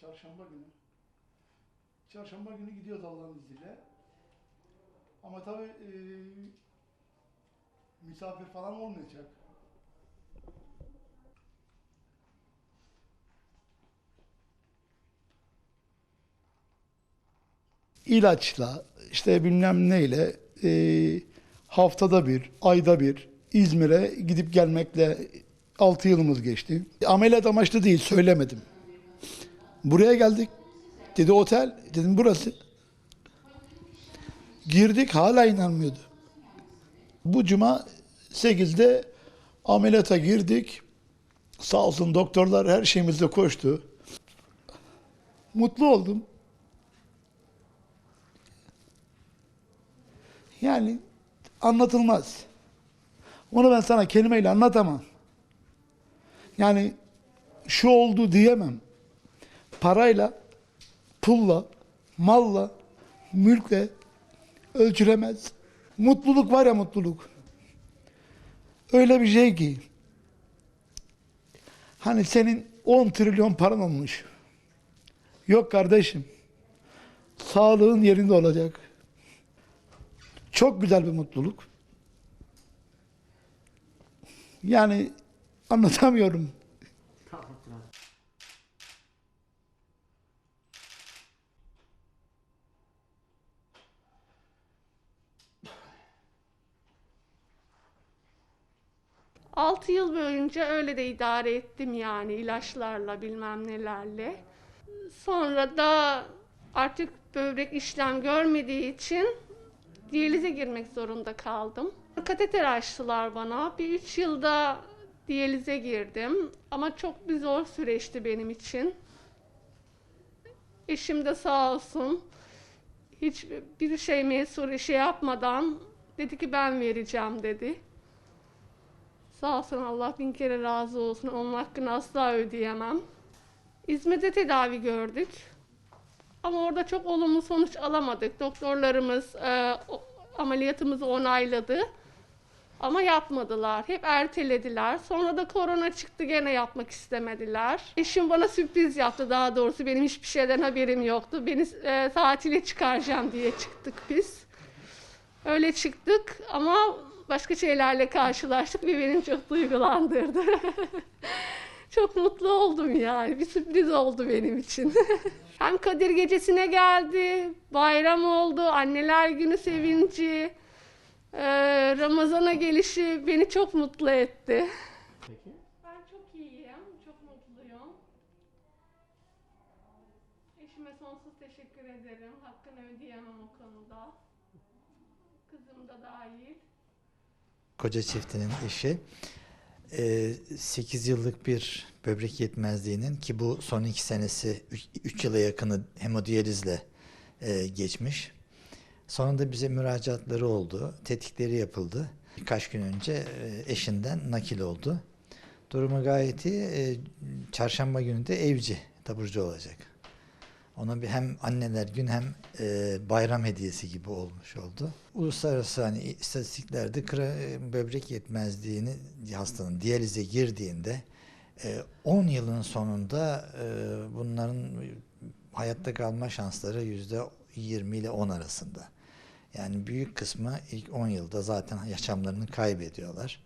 Çarşamba günü. Çarşamba günü gidiyoruz Allah'ın izniyle. Ama tabii e, misafir falan olmayacak. İlaçla, işte bilmem neyle e, haftada bir, ayda bir İzmir'e gidip gelmekle 6 yılımız geçti. Ameliyat amaçlı değil, söylemedim. Buraya geldik. Dedi otel. Dedim burası. Girdik hala inanmıyordu. Bu cuma 8'de ameliyata girdik. Sağ olsun doktorlar her şeyimizde koştu. Mutlu oldum. Yani anlatılmaz. Onu ben sana kelimeyle anlatamam. Yani şu oldu diyemem. Parayla, pulla, malla, mülkle ölçülemez. Mutluluk var ya mutluluk. Öyle bir şey ki. Hani senin 10 trilyon paran olmuş. Yok kardeşim. Sağlığın yerinde olacak. Çok güzel bir mutluluk. Yani anlatamıyorum. Altı yıl boyunca öyle de idare ettim yani ilaçlarla bilmem nelerle. Sonra da artık böbrek işlem görmediği için diyalize girmek zorunda kaldım. Kateter açtılar bana. Bir üç yılda diyalize girdim. Ama çok bir zor süreçti benim için. Eşim de sağ olsun hiç bir şey mesul şey yapmadan dedi ki ben vereceğim dedi. Sağ olsun Allah bin kere razı olsun. Onun hakkını asla ödeyemem. İzmir'de tedavi gördük. Ama orada çok olumlu sonuç alamadık. Doktorlarımız e, ameliyatımızı onayladı. Ama yapmadılar. Hep ertelediler. Sonra da korona çıktı gene yapmak istemediler. Eşim bana sürpriz yaptı daha doğrusu. Benim hiçbir şeyden haberim yoktu. Beni e, tatile çıkaracağım diye çıktık biz. Öyle çıktık ama başka şeylerle karşılaştık ve beni çok duygulandırdı. çok mutlu oldum yani. Bir sürpriz oldu benim için. Hem Kadir Gecesi'ne geldi, bayram oldu, anneler günü sevinci, eee, Ramazan'a gelişi beni çok mutlu etti. Peki. Ben çok iyiyim, çok mutluyum. Eşime sonsuz teşekkür ederim. Hakkını ödeyemem o konuda. Kızım da dahil. Koca çiftinin eşi. 8 yıllık bir böbrek yetmezliğinin ki bu son iki senesi 3 yıla yakını hemodiyalizle e, geçmiş. Sonunda bize müracaatları oldu. Tetkikleri yapıldı. Birkaç gün önce e, eşinden nakil oldu. Durumu gayet iyi. E, Çarşamba günü de evci, taburcu olacak. Ona bir hem anneler gün hem e, bayram hediyesi gibi olmuş oldu. Uluslararası hani istatistiklerde kra- e, böbrek yetmezliğini hastanın diyalize girdiğinde e, 10 yılın sonunda e, bunların hayatta kalma şansları yüzde 20 ile 10 arasında. Yani büyük kısmı ilk 10 yılda zaten yaşamlarını kaybediyorlar.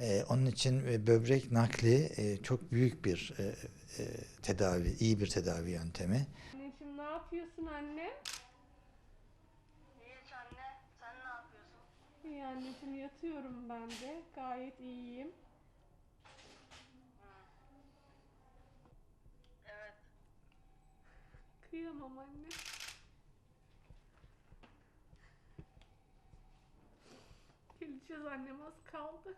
E, onun için e, böbrek nakli e, çok büyük bir e, e, tedavi, iyi bir tedavi yöntemi. Yapıyorsun anne? Hiç anne, sen ne yapıyorsun? İyi anneciğim yatıyorum ben de. Gayet iyiyim. Evet. Kıyamam anne. Geleceğiz annem az kaldı.